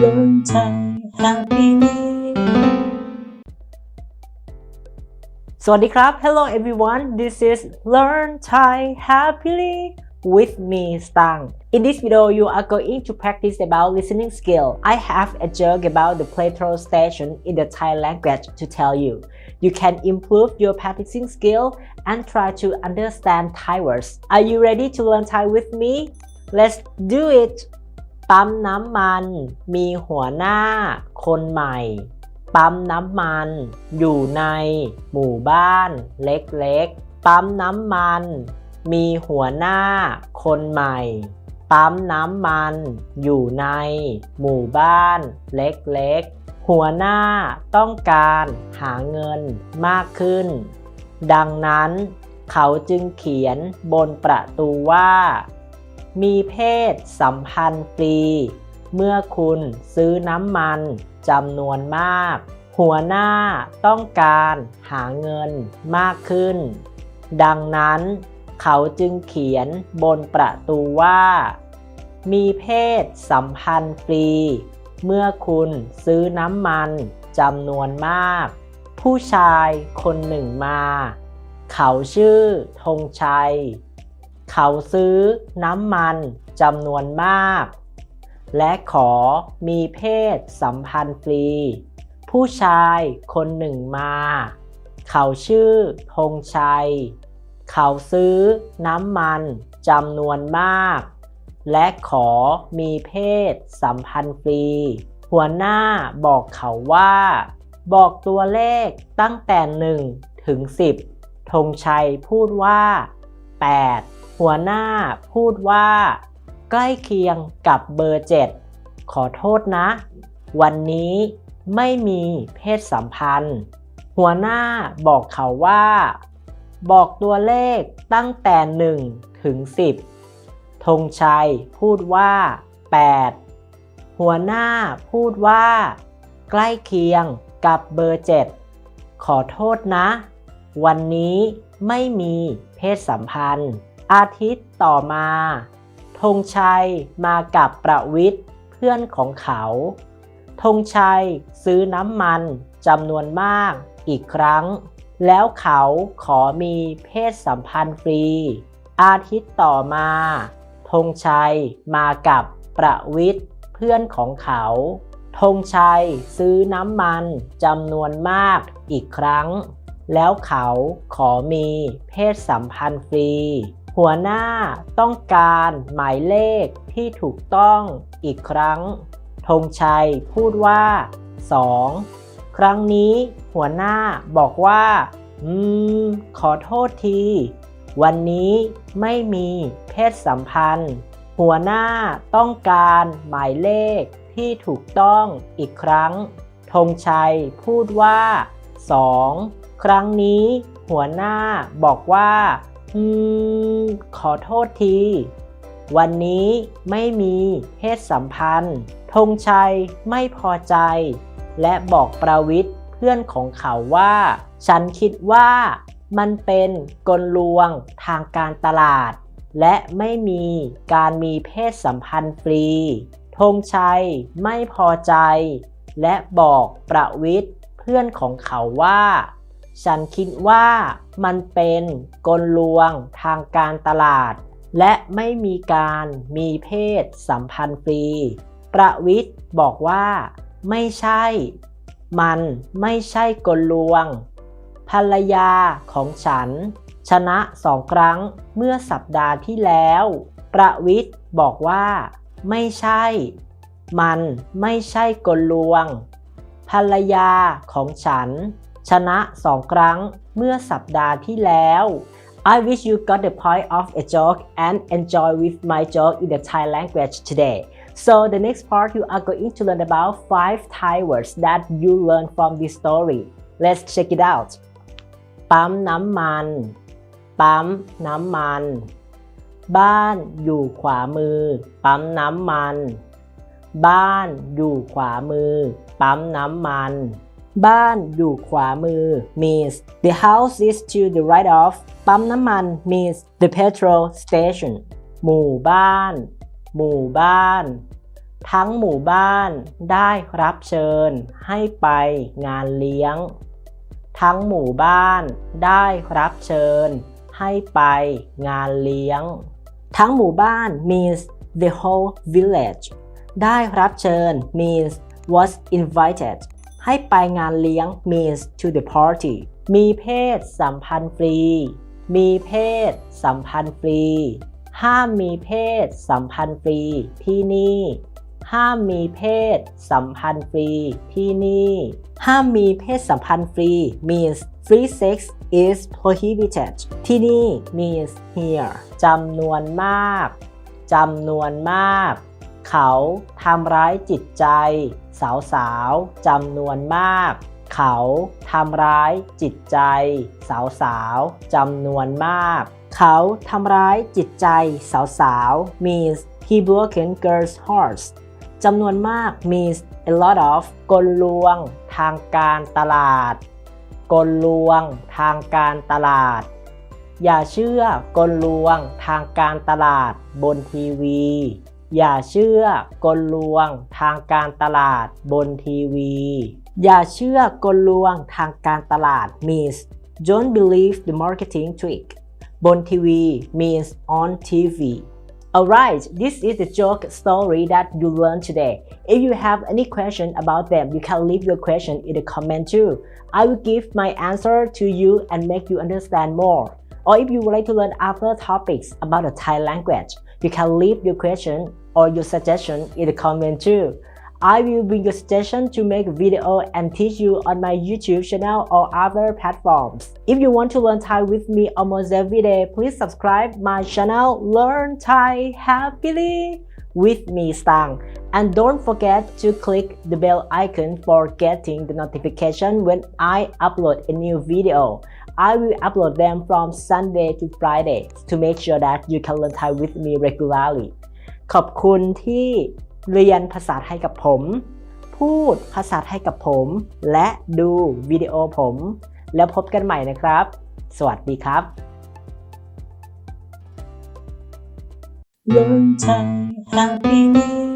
learn Thai happily สวัสดีครับ Hello everyone this is Learn Thai Happily with me Stang In this video you are going to practice about listening skill I have a joke about the petrol station in the Thai language to tell you You can improve your practicing skill and try to understand Thai words Are you ready to learn Thai with me Let's do it ปั๊มน้ำมัน มีหัวหน้า คนใหม่ ปั๊มน้ำมัน อยู่ใน หมู่บ้าน เล็กๆ ปั๊มน้ำมัน มีหัวหน้า คนใหม่ ปั๊มน้ำมัน อยู่ใน หมู่บ้าน เล็กๆ หัวหน้าต้องการหาเงินมากขึ้น ดังนั้น เขาจึงเขียนบนประตูว่า มีเพศสัมพันธ์ฟรี เมื่อคุณซื้อน้ำมันจำนวนมาก หัวหน้าต้องการหาเงินมากขึ้น ดังนั้นเขาจึงเขียนบนประตูว่า มีเพศสัมพันธ์ฟรี เมื่อคุณซื้อน้ำมันจำนวนมาก ผู้ชายคนหนึ่งมา เขาชื่อธงชัย เขาซื้อน้ำมันจำนวนมาก และขอมีเพศสัมพันธ์ฟรี ผู้ชายคนหนึ่งมา เขาชื่อธงชัย เขาซื้อน้ำมันจำนวนมาก และขอมีเพศสัมพันธ์ฟรี หัวหน้าบอกเขาว่า บอกตัวเลขตั้งแต่1ถึง10ธงชัยพูดว่า 8 หัวหน้าพูดว่า ใกล้เคียงกับเบอร์ 7 ขอโทษนะ วันนี้ไม่มีเพศสัมพันธ์ หัวหน้าบอกเขาว่า บอกตัวเลขตั้งแต่ 1 ถึง 10ธงชัยพูดว่า 8 หัวหน้าพูดว่า ใกล้เคียงกับเบอร์ 7 ขอโทษนะ วันนี้ไม่มีเพศสัมพันธ์ อาทิตย์ต่อมาธงชัยมากับประวิทย์เพื่อนของเขาธงชัยซื้อน้ำมันจำนวนมากอีกครั้ง แล้วเขาขอมีเพศสัมพันธ์ฟรี อาทิตย์ต่อมาธงชัยมากับประวิทย์เพื่อนของเขาธงชัยซื้อน้ำมันจำนวนมากอีกครั้ง แล้วเขาขอมีเพศสัมพันธ์ฟรี หัวหน้าต้องการหมายเลขที่ถูกต้องอีกครั้ง ธงชัยพูดว่า 2 ครั้งนี้หัวหน้าบอกว่า อืม ขอโทษที วันนี้ไม่มีเพศสัมพันธ์ หัวหน้าต้องการหมายเลขที่ถูกต้องอีกครั้ง ธงชัยพูดว่า 2 ครั้งนี้หัวหน้าบอกว่า อืม ขอโทษที วันนี้ไม่มีเพศสัมพันธ์ ธงชัยไม่พอใจ และบอกประวิทย์เพื่อนของเขาว่า ฉันคิดว่ามันเป็นกลลวงทางการตลาด และไม่มีการมีเพศสัมพันธ์ฟรี ธงชัยไม่พอใจ และบอกประวิทย์เพื่อนของเขาว่า ฉันคิดว่ามันเป็นกลลวงทางการตลาด และไม่มีการมีเพศสัมพันธ์ฟรี ประวิทย์บอกว่า ไม่ใช่ มันไม่ใช่กลลวง ภรรยาของฉัน ชนะสองครั้งเมื่อสัปดาห์ที่แล้ว ประวิทย์บอกว่า ไม่ใช่ มันไม่ใช่กลลวง ภรรยาของฉัน ชนะสองครั้งเมื่อสัปดาห์ที่แล้ว I wish you got the point of a joke and enjoy with my joke in the Thai language today. So the next part you are going to learn about five Thai words that you learn from this story. Let's check it out. ปั๊มน้ำมัน ปั๊มน้ำมัน บ้านอยู่ขวามือ ปั๊มน้ำมัน บ้านอยู่ขวามือ ปั๊มน้ำมัน บ้านอยู่ขวามือ means the house is to the right of ปั๊มน้ำมัน means the petrol station หมู่บ้าน หมู่บ้าน ทั้งหมู่บ้านได้รับเชิญให้ไปงานเลี้ยง ทั้งหมู่บ้านได้รับเชิญให้ไปงานเลี้ยง ทั้งหมู่บ้าน means the whole village ได้รับเชิญ means was invited ให้ไปงานเลี้ยง means to the party มีเพศสัมพันธ์ฟรี มีเพศสัมพันธ์ฟรี ห้ามมีเพศสัมพันธ์ฟรีที่นี่ ห้ามมีเพศสัมพันธ์ฟรีที่นี่ ห้ามมีเพศสัมพันธ์ฟรี means free sex is prohibited ที่นี่ means here จำนวนมาก จำนวนมาก เขาทำร้ายจิตใจ สาวๆจำนวนมาก เขาทำร้ายจิตใจ สาวๆจำนวนมาก เขาทำร้ายจิตใจ สาวๆ means he broken girls' hearts จำนวนมาก means a lot of กลลวง ทางการตลาด กลลวง ทางการตลาด อย่าเชื่อกลลวง ทางการตลาดบนทีวี อย่าเชื่อกลลวงทางการตลาดบนทีวี อย่าเชื่อกลลวงทางการตลาด means don't believe the marketing trick บนทีวี means on TV Alright, this is the joke story that you learned today. If you have any question about them, you can leave your question in the comment too. I will give my answer to you and make you understand more. Or if you would like to learn other topics about the Thai language, you can leave your question or your suggestion in the comment too. I will bring your suggestion to make video and teach you on my YouTube channel or other platforms. If you want to learn Thai with me almost every day, please subscribe my channel Learn Thai Happily with me Stang. And don't forget to click the bell icon for getting the notification when I upload a new video. I will upload them from Sunday to Friday to make sure that you can learn Thai with me regularly. ขอบคุณที่เรียนภาษาไทยกับผม พูดภาษาไทยกับผม และดูวิดีโอผม แล้วพบกันใหม่นะครับ สวัสดีครับ Learn Thai happily